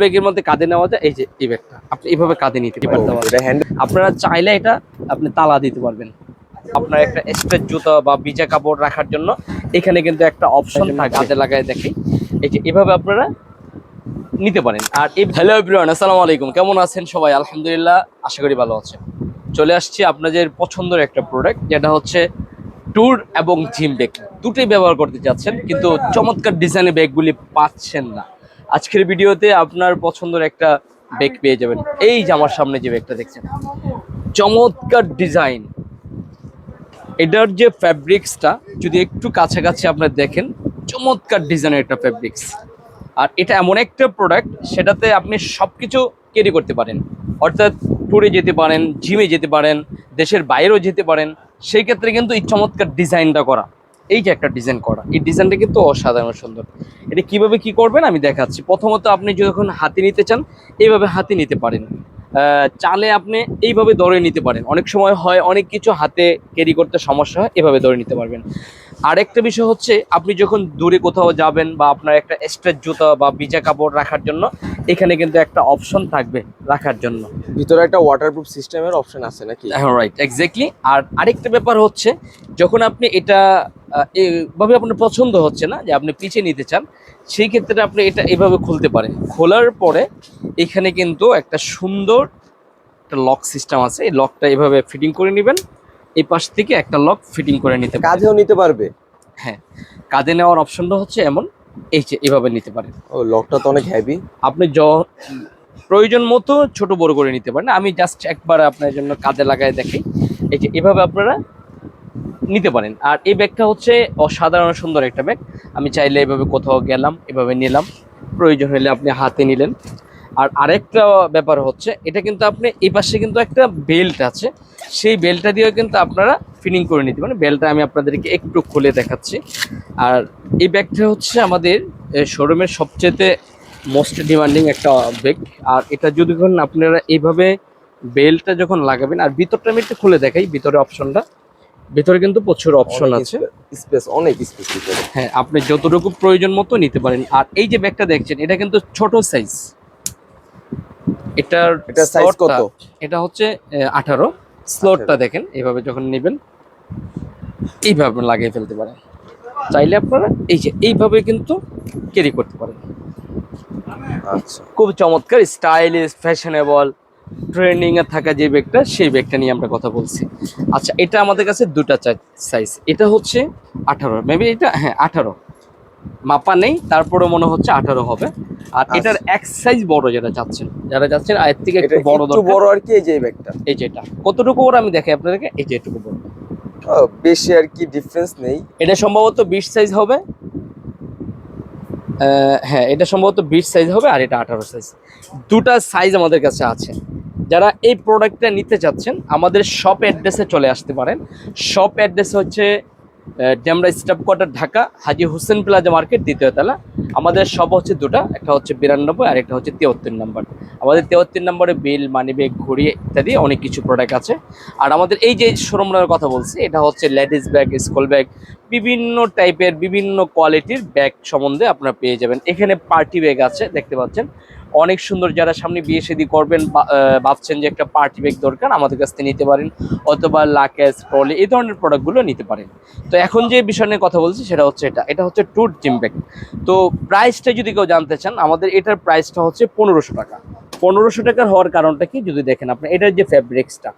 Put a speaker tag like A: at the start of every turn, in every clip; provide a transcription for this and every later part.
A: ব্যাগের মধ্যে কাঁধে নেওয়া যায় এই যে এই ব্যাগটা আপনি এইভাবে কাঁধে নিতে
B: হ্যান্ড
A: আপনারা চাইলে এটা আপনি তালা দিতে পারবেন। আপনার একটা স্ট্রেচ জুতো বা ভিজা কাপড় রাখার জন্য এখানে কিন্তু একটা অপশন থাকে হাতে লাগায় দেখি। এই যে এভাবে আপনারা নিতে পারেন। আর এই হ্যালো এভরিওয়ান আসসালামু আলাইকুম। কেমন আছেন সবাই? আলহামদুলিল্লাহ আশা করি ভালো আছেন। চলে আসছি আপনাদের পছন্দের একটা প্রোডাক্ট যেটা হচ্ছে ট্যুর এবং জিম ব্যাগ দুটোই ব্যবহার করতে চাচ্ছেন কিন্তু চমৎকার ডিজাইনের ব্যাগগুলি পাচ্ছেন না। আজকের ভিডিওতে আপনার পছন্দের একটা ব্যাগ পেয়ে যাবেন। এই যে আমার সামনে যে ব্যাগটা দেখছেন। চমৎকার ডিজাইন এটার যে ফ্যাব্রিক্সটা যদি একটু কাছাকাছি আপনার দেখেন, চমৎকার ডিজাইনের একটা ফ্যাব্রিক্স আর এটা এমন একটা প্রোডাক্ট সেটাতে আপনি সব কিছু ক্যারি করতে পারেন। অর্থাৎ ট্যুরে যেতে পারেন জিমে যেতে পারেন, দেশের বাইরেও যেতে পারেন, সেই ক্ষেত্রে কিন্তু এই চমৎকার ডিজাইনটা করা। এই যে একটা ডিজাইন করা এই ডিজাইনটা কিন্তু অসাধারণ সুন্দর। এটা কীভাবে কি করবেন আমি দেখাচ্ছি। প্রথমত আপনি যখন হাতে নিতে চান এইভাবে হাতে নিতে পারেন। চালে আপনি এইভাবে ধরে নিতে পারেন। অনেক সময় হয় অনেক কিছু হাতে ক্যারি করতে সমস্যা হয় এভাবে ধরে নিতে পারবেন। আরেকটা বিষয় হচ্ছে আপনি যখন দূরে কোথাও যাবেন বা আপনার একটা স্ট্রেচ জুতো বা ভিজা কাপড় রাখার জন্য এখানে কিন্তু একটা অপশন থাকবে রাখার জন্য।
B: ভিতরে একটা ওয়াটারপ্রুফ সিস্টেমের অপশন আছে নাকি?
A: হ্যাঁ রাইট এক্স্যাক্টলি আর আরেকটা ব্যাপার হচ্ছে যখন আপনি এটা এভাবে আপনার পছন্দ হচ্ছে না যে আপনি পিছিয়ে নিতে চান সেই ক্ষেত্রে আপনি এটা এভাবে খুলতে পারেন। খোলার পরে এখানে কিন্তু একটা সুন্দর একটা লক সিস্টেম আছে। এই লকটা এভাবে ফিটিং করে নেবেন। এই পাশ থেকে একটা লক ফিটিং করে নিতে
B: কাঁধেও নিতে পারবে?
A: হ্যাঁ কাঁধে নেওয়ার অপশনটা হচ্ছে এমন এই যে এভাবে নিতে পারেন।
B: ও লকটা তো অনেক হেভি
A: আপনি য প্রয়োজন মতো ছোট বড় করে নিতে পারেন। আমি জাস্ট একবার আপনার জন্য কাজে লাগায় দেখি এই যে এভাবে আপনারা নিতে পারেন। আর এই ব্যাগটা হচ্ছে অসাধারণ সুন্দর একটা ব্যাগ। আমি চাইলে এভাবে কোথাও গেলাম, এভাবে নিলাম। প্রয়োজন হলে আপনি হাতে নিলেন। আর আরেকটা ব্যাপার হচ্ছে, এটা কিন্তু আপনি এই পাশে কিন্তু একটা বেল্ট আছে। সেই বেল্টটা দিয়েও কিন্তু আপনারা ফিটিং করে নিতে পারেন। বেল্টটা আমি আপনাদেরকে একটু খুলে দেখাচ্ছি। আর এই ব্যাগটা হচ্ছে আমাদের শোরুমের সবচেয়ে মোস্ট ডিমান্ডিং একটা ব্যাগ। আর এটা যদি আপনারা এইভাবে বেল্টটা যখন লাগাবেন, আর ভিতরটা আমি একটু খুলে দেখাই ভিতরে অপশনটা ভিতরে কিন্তু প্রচুর অপশন আছে।
B: স্পেস অনেক স্পেস ভিতরে।
A: হ্যাঁ আপনি যতটুকু প্রয়োজন মতো নিতে পারেন। আর এই যে ব্যাগটা দেখছেন এটা কিন্তু ছোট সাইজ এটার
B: এটা সাইজ কত?
A: এটা হচ্ছে আঠারো। স্লোটটা দেখেন এইভাবে যখন নেবেন এইভাবে লাগিয়ে ফেলতে পারেন। চাইলে আপনারা এই যে এইভাবে কিন্তু ক্যারি করতে পারেন।
B: আচ্ছা।
A: খুব চমৎকার স্টাইলিশ ফ্যাশনেবল ট্রেন্ডিং এ থাকা যে ব্যাগটা সেই ব্যাগটা নিয়ে আমরা কথা বলছি। আচ্ছা এটা আমাদের কাছে দুটা সাইজ এটা হচ্ছে আঠারো। মেবি এটা হ্যাঁ আঠারো। মাপা নেই তারপরে মনে হচ্ছে আঠারো হবে। আর
B: আচ্ছা।
A: এটার এক সাইজ বড় যেটা চাচ্ছেন যারা চাচ্ছেন আয়ের থেকে একটু বড়
B: একটু বড় আর কি এই যে ব্যাগটা
A: এই যে এটা। কতটুকু বড় আমি দেখাই আপনাদেরকে? এই যে এটুকু বড়।
B: বেশি আর কি ডিফারেন্স নেই।
A: এটা সম্ভবত বিশ সাইজ হবে। হ্যাঁ এটা সম্ভবত বিশ সাইজ হবে আর এটা আঠারো সাইজ দুটা সাইজ আমাদের কাছে আছে। যারা এই প্রোডাক্টটা নিতে চাচ্ছেন, আমাদের শপ অ্যাড্রেসে চলে আসতে পারেন। শপ অ্যাড্রেস হচ্ছে Demra staff quarter, Dhaka, Haji Hossain plaza market, দ্বিতীয় তলা। আমাদের সব হচ্ছে দুটা, একটা হচ্ছে বিরানব্বই আর একটা হচ্ছে তিয়াত্তর নম্বর আমাদের তিয়াত্তর নম্বরে বিল মানি ব্যাগ ঘড়ি ইত্যাদি অনেক কিছু প্রোডাক্ট আছে। আর আমাদের এই যে শোরুমটার কথা বলছি, এটা হচ্ছে লেডিস ব্যাগ স্কুল ব্যাগ বিভিন্ন টাইপের বিভিন্ন কোয়ালিটির ব্যাগ সম্বন্ধে আপনারা পেয়ে যাবেন। এখানে পার্টি ব্যাগ আছে, দেখতে পাচ্ছেন। অনেক সুন্দর যারা সামনে বিয়ে শাদী করবেন ভাবছেন যে একটা পার্টি ব্যাগ দরকার আমাদের কাছ থেকে নিতে পারেন অথবা লাকেজ ট্রলি এই ধরনের প্রোডাক্টগুলো নিতে পারেন। তো এখন যে বিষয় নিয়ে কথা বলছি সেটা হচ্ছে এটা। এটা হচ্ছে ট্যুর জিম ব্যাগ তো প্রাইসটা যদি কেউ জানতে চান আমাদের এটার প্রাইসটা হচ্ছে পনেরোশো টাকা। পনেরোশো টাকার হওয়ার কারণটা কি? যদি দেখেন আপনি এটার যে ফ্যাব্রিক্সটা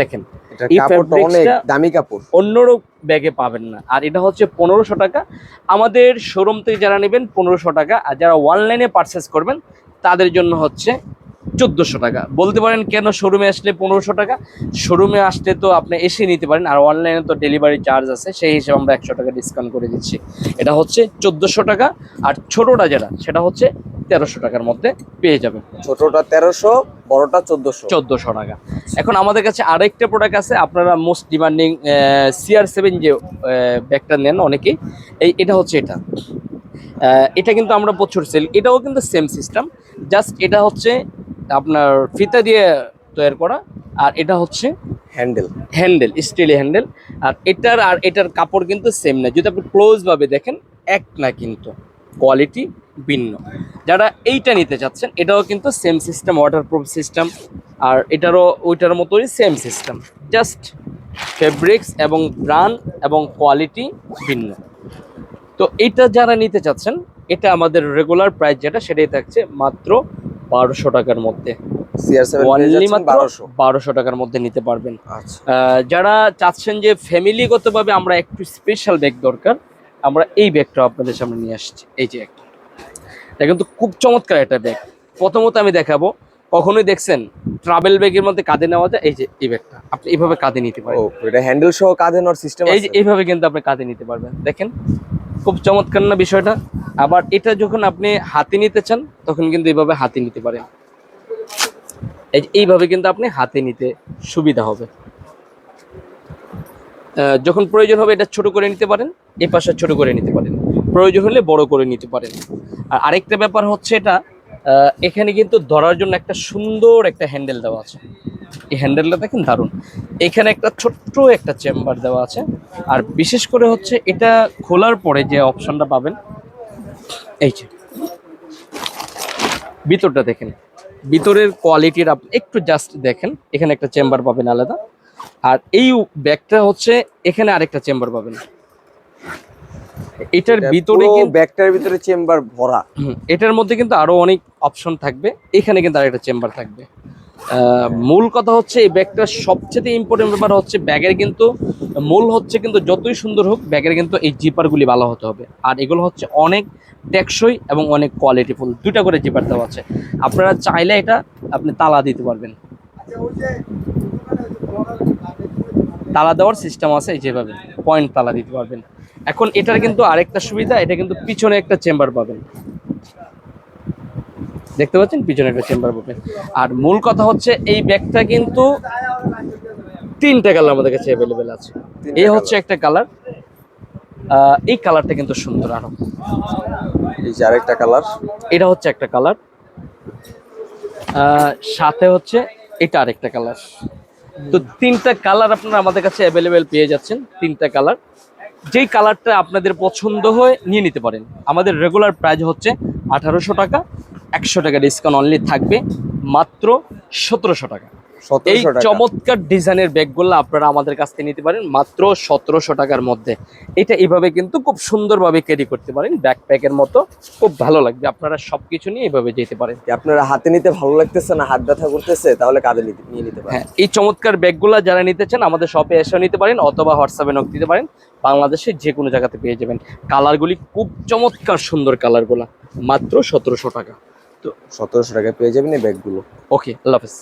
A: দেখেন।
B: দামি কাপড়।
A: অন্যরও ব্যাগে পাবেন না। আর এটা হচ্ছে পনেরোশো টাকা। আমাদের শোরুম থেকে যারা নেবেন পনেরোশো টাকা। আর যারা অনলাইনে পারচেস করবেন তাদের জন্য হচ্ছে চোদ্দোশো টাকা। বলতে পারেন কেন শোরুমে আসলে পনেরোশো টাকা? শোরুমে আসলে তো আপনি এসে নিতে পারেন আর অনলাইনে তো ডেলিভারি চার্জ আছে সেই হিসেবে আমরা একশো টাকা ডিসকাউন্ট করে দিচ্ছি। এটা হচ্ছে চোদ্দোশো টাকা আর ছোটোটা যেটা সেটা হচ্ছে তেরোশো টাকার মধ্যে পেয়ে যাবেন।
B: ছোটোটা তেরোশো বড়টা চোদ্দোশো।
A: চোদ্দোশো টাকা। এখন আমাদের কাছে আরেকটা প্রোডাক্ট আছে আপনারা মোস্ট ডিমান্ডিং সিআর সেভেন যে ব্যাগটা নেন অনেকেই এই এটা হচ্ছে এটা। এটা কিন্তু আমরা প্রচুর সেল এটাও কিন্তু সেম সিস্টেম জাস্ট এটা হচ্ছে আপনার ফিতা দিয়ে তৈরি করা আর এটা হচ্ছে
B: হ্যান্ডেল
A: হ্যান্ডেল স্টিল হ্যান্ডেল আর এটার আর এটার কাপড় কিন্তু সেম না। যদি আপনি ক্লোজ ভাবে দেখেন এক না কিন্তু কোয়ালিটি ভিন্ন। যারা এইটা নিতে চাচ্ছেন এটাও কিন্তু সেম সিস্টেম ওয়াটারপ্রুফ সিস্টেম আর এটারও ওইটার মতোই সেম সিস্টেম জাস্ট ফেব্রিক্স এবং ব্রান্ড এবং কোয়ালিটি ভিন্ন। তো এটা যারা নিতে চাচ্ছেন এটা আমাদের রেগুলার প্রাইস যেটা সেটাই থাকছে মাত্র বারোশো টাকার মধ্যে।
B: বারোশো।
A: টাকার মধ্যে নিতে পারবেন।
B: আচ্ছা।
A: যারা চাচ্ছেন যে ফ্যামিলিগতভাবে আমরা একটু স্পেশাল ব্যাগ দরকার। আমরা এই ব্যাগটা আপনাদের সামনে নিয়ে আসছি। এই যে একটা। এটা কিন্তু খুব চমৎকার একটা ব্যাগ প্রথমত আমি দেখাবো। কখনোই দেখছেন? ট্রাভেল ব্যাগের মধ্যে কাঁধে নেওয়া যায়? এই যে এই ব্যাগটা। আপনি এইভাবে কাঁধে নিতে পারেন।
B: ও এটা হ্যান্ডেল সহ কাঁধে নেওয়ার সিস্টেম
A: এই যে এইভাবে কিন্তু আপনি কাঁধে নিতে পারবেন। দেখেন। খুব চমৎকার না বিষয়টা? আবার এটা যখন আপনি হাতে নিতে চান, তখন কিন্তু এইভাবে হাতে নিতে পারেন। এই এইভাবে কিন্তু আপনি হাতে নিতে সুবিধা হবে। যখন প্রয়োজন হবে এটা ছোট করে নিতে পারেন এই পাশে ছোট করে নিতে পারেন। প্রয়োজন হলে বড় করে নিতে পারেন। আর আরেকটা ব্যাপার হচ্ছে এটা এখানে কিন্তু ধরার জন্য একটা সুন্দর একটা হ্যান্ডেল দেওয়া আছে। এই হ্যান্ডেলটা দেখেন দারুণ। এখানে একটা ছোট্ট একটা চেম্বার দেওয়া আছে। আর বিশেষ করে হচ্ছে এটা খোলার পরে যে অপশনটা পাবেন এই যে। ভিতরটা দেখেন। ভিতরের কোয়ালিটির আপনি একটু জাস্ট দেখেন এখানে একটা চেম্বার পাবেন আলাদা। আর এই ব্যাগটা হচ্ছে এখানে আরেকটা চেম্বার পাবেন। এটার ভিতরে
B: ব্যাগটার ভিতরে চেম্বার ভরা।
A: এটার মধ্যে কিন্তু আরও অনেক অপশন থাকবে। এখানে কিন্তু আরেকটা চেম্বার থাকবে। মূল কথা হচ্ছে এই ব্যাগটার সবচেয়ে ইম্পর্টেন্ট ব্যাপার হচ্ছে ব্যাগের কিন্তু মূল হচ্ছে কিন্তু যতই সুন্দর হোক, ব্যাগের কিন্তু এই জিপারগুলি ভালো হতে হবে। আর এগুলো হচ্ছে অনেক টেকসই এবং অনেক কোয়ালিটিফুল দুইটা করে জিপার দেওয়া আছে। আপনারা চাইলে এটা আপনি তালা দিতে পারবেন। তালা দেওয়ার সিস্টেম আছে যেভাবে পয়েন্ট তালা দিতে পারবেন। এখন এটার কিন্তু আরেকটা সুবিধা, এটা কিন্তু পিছনে একটা চেম্বার পাবেন। দেখতে পাচ্ছেন? পিছনে একটা চেম্বার পাবেন আর মূল কথা হচ্ছে এই ব্যাগটা কিন্তু তিনটা কালার আমাদের কাছে অ্যাভেলেবেল আছে। এই হচ্ছে একটা কালার। এই কালারটা কিন্তু সুন্দর আরও।
B: এই যে আরেকটা কালার।
A: এটা হচ্ছে একটা কালার। সাথে হচ্ছে এটা আরেকটা কালার। তো তিনটা কালার আপনারা আমাদের কাছে অ্যাভেলেবেল পেয়ে যাচ্ছেন তিনটা কালার। যেই কালারটা আপনাদের পছন্দ হয় নিয়ে নিতে পারেন। আমাদের রেগুলার প্রাইস হচ্ছে আঠারোশো টাকা। একশো টাকা ডিসকাউন্ট অনলি থাকবে মাত্র সতেরোশো টাকা। এই চমৎকার ডিজাইনের ব্যাগগুলো আপনারা আমাদের কাছ থেকে নিতে পারেন মাত্র সতেরোশো টাকার মধ্যে। এটা এভাবে কিন্তু খুব সুন্দরভাবে ক্যারি করতে পারেন ব্যাকপ্যাকের মতো খুব ভালো লাগবে। আপনারা সবকিছু নিয়ে এইভাবে যেতে পারেন।
B: আপনারা হাতে নিতে ভালো লাগতেছে না হাত ব্যথা করতেছে তাহলে কাঁধে নিতে- নিয়ে নিতে পারেন।
A: হ্যাঁ এই চমৎকার ব্যাগগুলো যারা নিতে চান আমাদের শপে এসেও নিতে পারেন অথবা হোয়াটসঅ্যাপে নক দিতে পারেন। বাংলাদেশের যে কোনো জায়গাতে পেয়ে যাবেন। কালারগুলি খুব চমৎকার সুন্দর কালারগুলো মাত্র সতেরোশো টাকা।
B: সতেরোশো টাকায় পেয়ে যাবেন এই ব্যাগগুলো।
A: ওকে আল্লাহ হাফেজ।